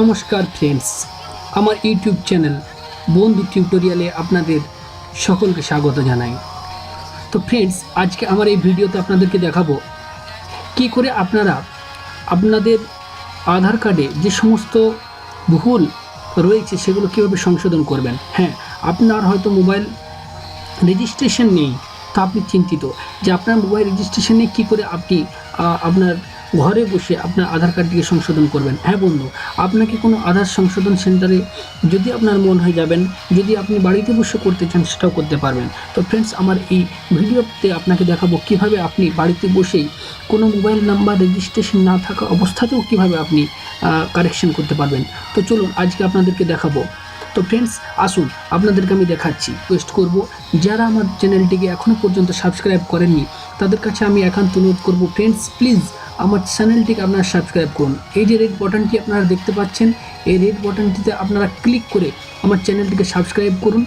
নমস্কার ফ্রেন্ডস আমার YouTube channel বন্ধু টিউটোরিয়ালে আপনাদের সকলকে স্বাগত জানাই। তো ফ্রেন্ডস আজকে আমার এই ভিডিওতে আপনাদেরকে দেখাবো কি করে আপনারা আপনাদের আধার কার্ডে যে সমস্ত ভুল রয়েছে সেগুলো কীভাবে সংশোধন করবেন। হ্যাঁ আপনার হয়তো মোবাইল রেজিস্ট্রেশন নেই, তা আপনি চিন্তিত। যে আপনার মোবাইল রেজিস্ট্রেশন নেই কী করে আপনি আপনার ঘরে বসে আপনার আধার কার্ডটিকে সংশোধন করবেন। হ্যাঁ বন্ধু, আপনাকে কোনো আধার সংশোধন সেন্টারে যদি আপনার মন হয়ে যাবেন, যদি আপনি বাড়িতে বসে করতে চান সেটাও করতে পারবেন। তো ফ্রেন্ডস আমার এই ভিডিওতে আপনাকে দেখাবো কীভাবে আপনি বাড়িতে বসেই কোনো মোবাইল নাম্বার রেজিস্ট্রেশন না থাকা অবস্থাতেও কীভাবে আপনি কারেকশন করতে পারবেন। তো চলুন, আজকে আপনাদেরকে দেখাবো। তো ফ্রেন্ডস আসুন, আপনাদেরকে আমি দেখাচ্ছি রিকোয়েস্ট করব। যারা আমার চ্যানেলটিকে এখনও পর্যন্ত সাবস্ক্রাইব করেননি, তাদের কাছে আমি একান্ত অনুরোধ করব ফ্রেন্ডস প্লিজ আমার চ্যানেলটিকে আপনারা সাবস্ক্রাইব করুন। এই যে রেড বাটনটি আপনারা দেখতে পাচ্ছেন, এই রেড বাটনটিতে আপনারা ক্লিক করে আমার চ্যানেলটিকে সাবস্ক্রাইব করুন।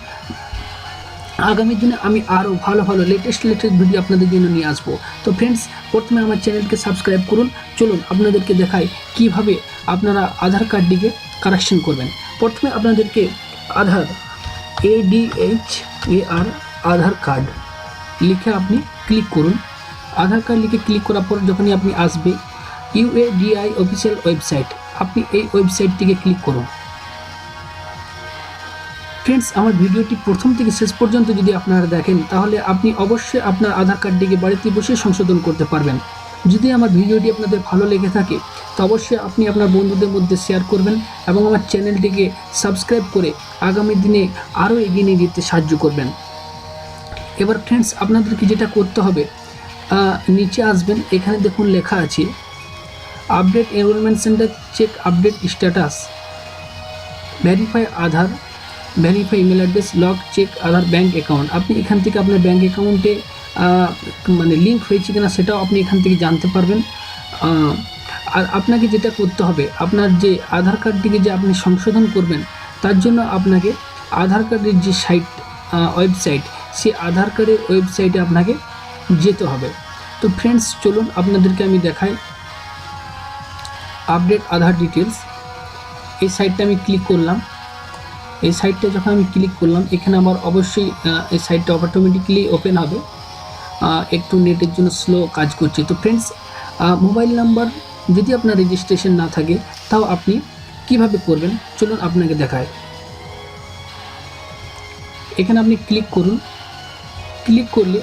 আগামী দিনে আমি আরও ভালো ভালো লেটেস্ট লেটেস্ট ভিডিও আপনাদের জন্য নিয়ে আসব। তো ফ্রেন্ডস প্রথমে আমার চ্যানেলকে সাবস্ক্রাইব করুন। চলুন, আপনাদেরকে দেখাই কীভাবে আপনারা আধার কার্ডটিকে কারেকশন করবেন। প্রথমে আপনাদেরকে Aadhaar A D H A R Aadhaar card লিখে আপনি ক্লিক করুন। আধার কার্ড লিখে ক্লিক করার পর যখনই আপনি আসবে ইউএডিআই অফিসিয়াল ওয়েবসাইট আপনি এই ওয়েবসাইট থেকে ক্লিক করুন। ফ্রেন্ডস আমার ভিডিওটি প্রথম থেকে শেষ পর্যন্ত যদি আপনারা দেখেন, তাহলে আপনি অবশ্যই আপনার আধার কার্ডটিকে বাড়িতে বসে সংশোধন করতে পারবেন। যদি আমার ভিডিওটি আপনাদের ভালো লেগে থাকে তো অবশ্যই আপনি আপনার বন্ধুদের মধ্যে শেয়ার করবেন এবং আমার চ্যানেলটিকে সাবস্ক্রাইব করে আগামী দিনে আরও এগিয়ে নিয়ে যেতে সাহায্য করবেন। এবার ফ্রেন্ডস আপনাদেরকে যেটা করতে হবে নিচে আসবেন, এখানে দেখুন লেখা আছে update enrolment centre check update status verify Aadhaar verify email address log check Aadhaar bank account আপনি এখান থেকে আপনার ব্যাঙ্ক অ্যাকাউন্টে মানে লিঙ্ক হয়েছে কিনা সেটাও আপনি এখান থেকে জানতে পারবেন। আর আপনাকে যেটা করতে হবে, আপনার যে আধার কার্ডটিকে যে আপনি সংশোধন করবেন, তার জন্য আপনাকে আধার কার্ডের যে সাইট ওয়েবসাইট সেই আধার কার্ডের ওয়েবসাইটে আপনাকে যেতে হবে। তো ফ্রেন্ডস চলুন আপনাদেরকে আমি দেখাই আপডেট আধার ডিটেলস এই সাইটটা আমি ক্লিক করলাম। এই সাইটটা যখন আমি ক্লিক করলাম, এখানে আমার অবশ্যই এই সাইটটা অটোমেটিকলি ওপেন হবে। একটু নেটের জন্য স্লো কাজ করছে। তো ফ্রেন্ডস মোবাইল নাম্বার যদি আপনার রেজিস্ট্রেশন না থাকে, তাও আপনি কীভাবে করবেন? চলুন আপনাকে দেখায় এখানে আপনি ক্লিক করুন। ক্লিক করলে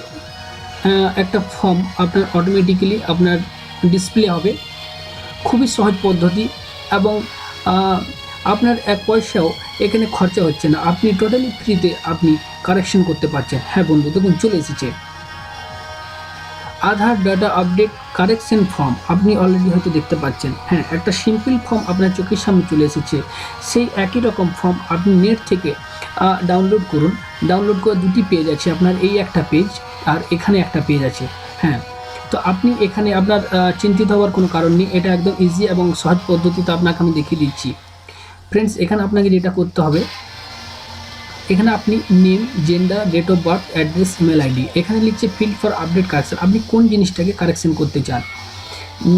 একটা ফর্ম আপনার অটোমেটিক্যালি আপনার ডিসপ্লে হবে। খুবই সহজ পদ্ধতি এবং আপনার এক পয়সাও এখানে খরচা হচ্ছে না। আপনি টোটালি ফ্রিতে আপনি কারেকশন করতে পারছেন। হ্যাঁ বন্ধু, দেখুন চলে এসেছে। Aadhaar data update correction form আপনি অলরেডি হয়তো দেখতে পাচ্ছেন। হ্যাঁ একটা সিম্পল ফর্ম আপনার চোখের সামনে চলে এসেছে। সেই একই রকম ফর্ম আপনি নেট থেকে ডাউনলোড করুন। ডাউনলোড করে দুটি পেজ আছে, আপনার এই একটা পেজ আর এখানে একটা পেজ আছে। হ্যাঁ তো আপনি এখানে আপনার চিন্তিত হওয়ার কোনো কারণ নেই। এটা একদম ইজি এবং সহজ পদ্ধতিতে আপনাকে আমি দেখিয়ে দিচ্ছি। ফ্রেন্ডস এখানে আপনাকে যেটা করতে হবে এখানে আপনি name gender date of birth address email ID এখানে লিখছে ফিল্ড ফর আপডেট কারেকশন আপনি কোন জিনিসটাকে কারেকশন করতে চান?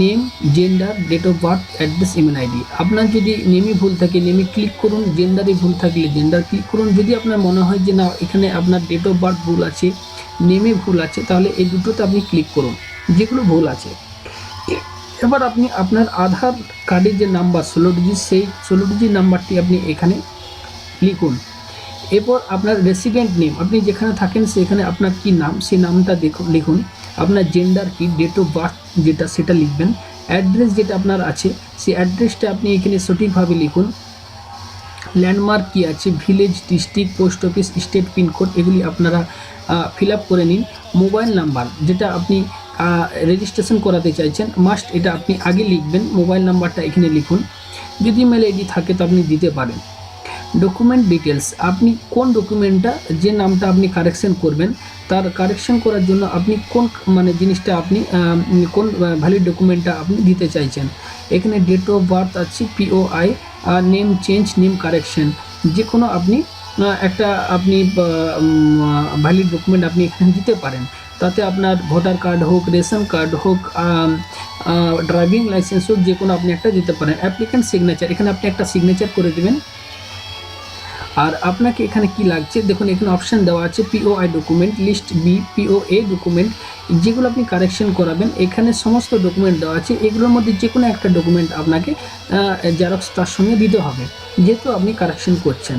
Name gender date of birth address email ID আপনার যদি নেমে ভুল থাকে নেমে ক্লিক করুন জেন্ডারে ভুল থাকলে জেন্ডার ক্লিক করুন, যদি আপনার মনে হয় যে না, এখানে আপনার ডেট অফ বার্থ ভুল আছে নেমে ভুল আছে, তাহলে এই দুটোতে আপনি ক্লিক করুন, যেগুলো ভুল আছে। এবার আপনি আপনার আধার কার্ডের যে নাম্বার ষোলো ডিজিট সেই ষোলো ডিজিট নাম্বারটি আপনি এখানে লিখুন। এরপর আপনার রেসিডেন্ট নেম আপনি যেখানে থাকেন সেখানে আপনার কি নাম, সেই নামটা দেখুন, লিখুন। আপনার জেন্ডার কি ডেট অফ বার্থ যেটা, সেটা লিখবেন। অ্যাড্রেস যেটা আপনার আছে, সেই অ্যাড্রেসটা আপনি এখানে সঠিকভাবে লিখুন। ল্যান্ডমার্ক কী আছে village district post office state pincode এগুলি আপনারা ফিল করে নিন। মোবাইল নাম্বার যেটা আপনি রেজিস্ট্রেশন করাতে চাইছেন মাস্ট এটা আপনি আগে লিখবেন। মোবাইল নাম্বারটা এখানে লিখুন। যদি মেল আইডি থাকে তো আপনি দিতে পারেন। ডকুমেন্ট ডিটেলস আপনি কোন ডকুমেন্টটা যে নামটা আপনি কারেকশন করবেন, তার কারেকশন করার জন্য আপনি কোন মানে জিনিসটা আপনি কোন ভ্যালিড ডকুমেন্টটা আপনি দিতে চাইছেন। এখানে ডেট অফ বার্থ আছে পিওআই আর নেম চেঞ্জ নেম কারেকশন যে কোনো আপনি একটা আপনি ভ্যালিড ডকুমেন্ট আপনি এখানে দিতে পারেন। তাতে আপনার ভোটার কার্ড হোক, রেশন কার্ড হোক ড্রাইভিং লাইসেন্স হোক যে কোনো আপনি একটা দিতে পারেন। অ্যাপ্লিক্যান্ট সিগনেচার এখানে আপনি একটা সিগনেচার করে দেবেন। আর আপনাকে এখানে কি লাগছে? দেখুন, এখানে অপশান দেওয়া আছে POI document list B POA document যেগুলো আপনি কারেকশন করাবেন। এখানে সমস্ত ডকুমেন্ট দেওয়া আছে। এগুলোর মধ্যে যে কোনো একটা ডকুমেন্ট আপনাকে জেরক্স তার সঙ্গে দিতে হবে, যেহেতু আপনি কারেকশন করছেন।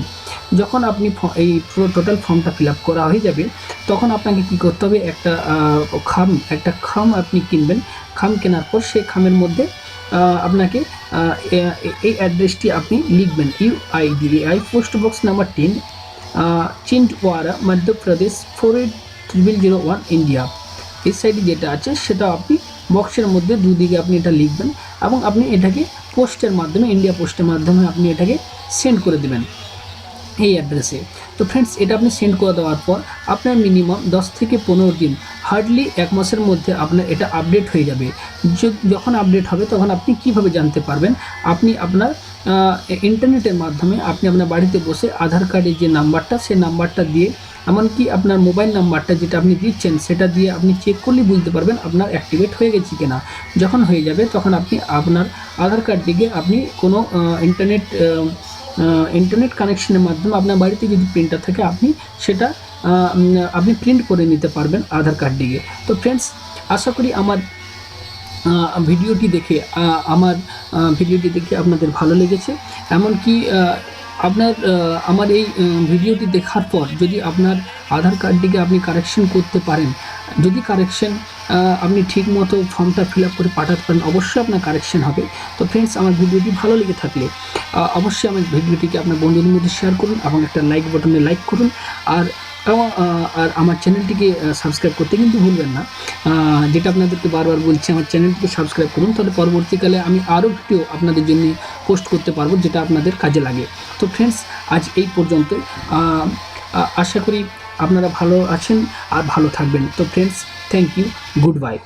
যখন আপনি এই পুরো টোটাল ফর্মটা ফিল করা হয়ে যাবে, তখন আপনাকে কি করতে হবে? একটা খাম একটা খাম আপনি কিনবেন। খাম কেনার পর সেই খামের মধ্যে আপনাকে এই অ্যাড্রেসটি আপনি লিখবেন U I D I post box number ten Chhindwara Madhya Pradesh four eight triple zero one India এই সাইডে যেটা আছে, সেটা আপনি বক্সের মধ্যে দুদিকে আপনি এটা লিখবেন এবং আপনি এটাকে পোস্টের মাধ্যমে ইন্ডিয়া পোস্টের মাধ্যমে আপনি এটাকে সেন্ড করে দেবেন। এই অ্যাড্রেসে তো ফ্রেন্ডস এটা আপনি সেন্ড করে দেওয়ার পর আপনার মিনিমাম দশ থেকে পনেরো দিন হার্ডলি এক মাসের মধ্যে আপনার এটা আপডেট হয়ে যাবে। যখন আপডেট হবে তখন আপনি কীভাবে জানতে পারবেন? আপনি আপনার ইন্টারনেটের মাধ্যমে আপনি আপনার বাড়িতে বসে আধার কার্ডের যে নাম্বারটা সেই নাম্বারটা দিয়ে, এমনকি আপনার মোবাইল নাম্বারটা যেটা আপনি দিচ্ছেন, সেটা দিয়ে আপনি চেক করলেই বুঝতে পারবেন আপনার অ্যাক্টিভেট হয়ে গেছে কিনা। যখন হয়ে যাবে তখন আপনি আপনার আধার কার্ডটিকে আপনি কোনো ইন্টারনেট ইন্টারনেট কানেকশনের মাধ্যমে আপনার বাড়িতে যদি প্রিন্টার থাকে, আপনি সেটা আপনি প্রিন্ট করে নিতে পারবেন আধার কার্ডটিকে তো ফ্রেন্ডস আশা করি আমার ভিডিওটি দেখে আমার ভিডিওটি দেখে আপনাদের ভালো লেগেছে। এমনকি আপনার আমার এই ভিডিওটি দেখার পর যদি আপনার আধার কার্ডটিকে আপনি কারেকশন করতে পারেন, যদি কারেকশন আপনি ঠিক মতো ফর্মটা ফিল আপ করে পাঠাতে পারেন। অবশ্যই আপনার কারেকশন হবে। তো ফ্রেন্ডস আমার ভিডিওটি ভালো লেগে থাকলে অবশ্যই আমার ভিডিওটিকে আপনার বন্ধুদের মধ্যে শেয়ার করুন এবং একটা লাইক বাটনে লাইক করুন। আর আর আমার চ্যানেলটিকে সাবস্ক্রাইব করতে কিন্তু ভুলবেন না। যেটা আপনাদেরকে বারবার বলছি, আমার চ্যানেলটিকে সাবস্ক্রাইব করুন। তাহলে পরবর্তীকালে আমি আরও ভিডিও আপনাদের জন্য পোস্ট করতে পারব, যেটা আপনাদের কাজে লাগে। তো ফ্রেন্ডস আজ এই পর্যন্ত আশা করি আপনারা ভালো আছেন আর ভালো থাকবেন। তো ফ্রেন্ডস Thank you. Goodbye.